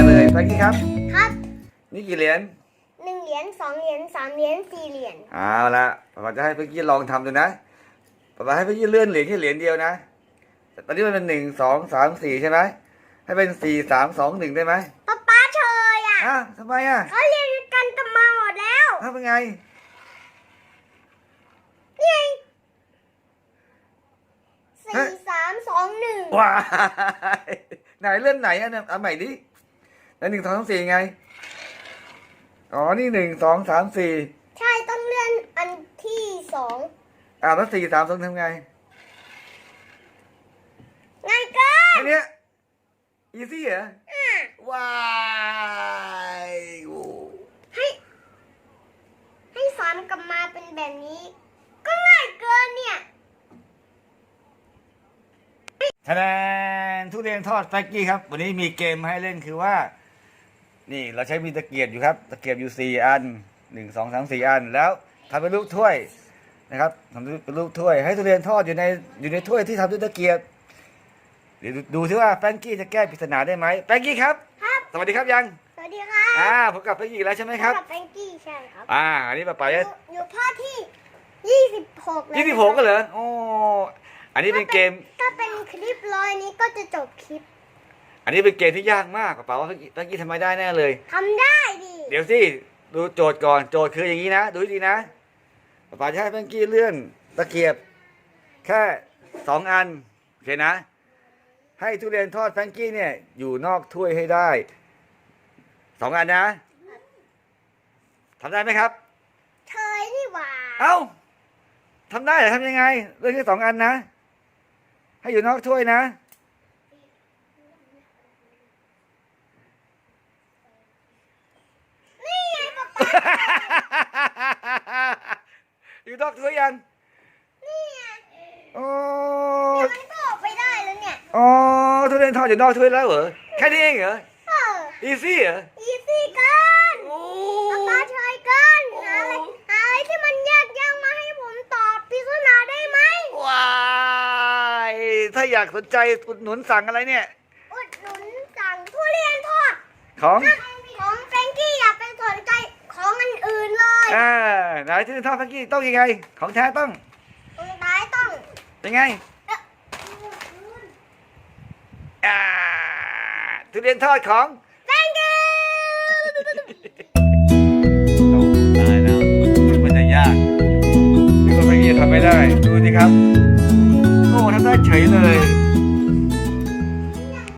ร์เลยพ็กกี้ครับ ครับ นี่กี่เหรียญหนึ่งเหรียญสองเหรียญสามเหรียญสี่เหรียญเอาละเราจะให้พ็กกี้ลองทำดูนะเราให้พ็กกี้เลื่อนเหรียญแค่เหรียญเดียวนะ ตอนนี้มันเป็นหนึ่งสองสามสี่ใช่ไหมให้เป็นสี่สามสองหนึ่งได้ไหมป๊าป๊าเชยอะทำไมอะเขาเรียนกันกันมาหมดแล้วอ้าเป็นไงนี่ไงสี่สามสองหนึ่งว้ายไหนเลื่อนไหนอะเอาใหม่ดิ แล้วหนึ่งสองสามสี่ไง อ๋อ นี่หนึ่งสองสามสี่ใช่ต้องเลื่อนอันที่สองอ่าแล้วสี่สามสองทำไงง่ายเกินแค่เนี้ยอีซี่เหรออะว้ายโอ้ให้ ให้สอนกลับมาเป็นแบบนี้ ก็ง่ายเกินเนี่ยคะแนนทุเรียนทอดแฟกกี้ครับ วันนี้มีเกมให้เล่นคือว่า นี่เราใช้มีตะเกียบอยู่ครับ ตะเกียบอยู่สี่อันหนึ่งสองสามสี่อัน แล้วทำเป็นรูปถ้วยนะครับทำเป็นรูปถ้วย ให้ทุเรียนทอดอยู่ในอยู่ในถ้วยที่ทำด้วยตะเกียบเดี๋ยวดูดูซิว่าแฟรงกี้จะแก้ปริศนาได้ไหมแฟรงกี้ครับ ครับ สวัสดีครับยัง สวัสดีครับอ่าผมกลับแฟรงกี้อีกแล้วใช่ไหมครับ กับแฟรงกี้ใช่ครับอ่าอันนี้ป้าป๋าอจะยู่อยู่ข้อที่ยี่สิบหกแล้วยี่สิบหกก็เหรอโอ้อันนี้เป็นเกม ถ้าเป็นคลิปร้อยนี้ก็จะจบคลิป อันนี้เป็นเกมที่ยากมากป้าป๋าว่าแฟรงกี้แฟรงกี้ทำไม่ได้แน่เลย ทำได้ดิเดี๋ยวสิดูโจทย์ก่อนโจทย์คืออย่างนี้นะ ดูให้ดีนะป้าป๋าจะให้แฟรงกี้เลื่อนตะเกียบ แค่สองอันโอเคนะ ให้ทุเรียนทอดแฟรงกี้เนี่ย อยู่นอกถ้วยให้ได้สองอันนะทำได้ไหมครับ เธอนี่หว่าเอ้าทำได้เหรอทำยังไงเลื่อนแค่สองอันนะ ให้อยู่นอกถ้วยนะ นี่ไงป๊าป๊า อยู่นอกถ้วยยังนี่ไงโอ้เดี๋ยวมันก็ออกไปได้แล้วเนี่ยอ๋อทุเรียนทอดอยู่นอกถ้วยแล้วเหรอแค่นี้เองเหรอเอออีซี่เหรออีซี่เกินโอ้ป๊าป๊าเฉยเกินหาอะไรหาอะไรที่มันยากยๆมาให้ผมตอบปริศนาได้ไหมว้ายถ้าอยากสนใจอุดหนุนสั่งอะไรเนี่ยอุดหนุนสั่งทุเรียนทอดของของแฟรงกี้อย่าไปสนใจของอันอื่นเลยอ่าไห นทุเรียนทอดเมื่อกี้ต้องยังไง ของแท้ต้องคนร้ายต้องยังไงอ่าทุเรียนทอดของแฟรงกี้โอ้ตายแล้วมันจะยากนึกว่าเมื่อกี้ทำไม่ได้ ดูสิครับ โอ้ทำได้เฉยเลย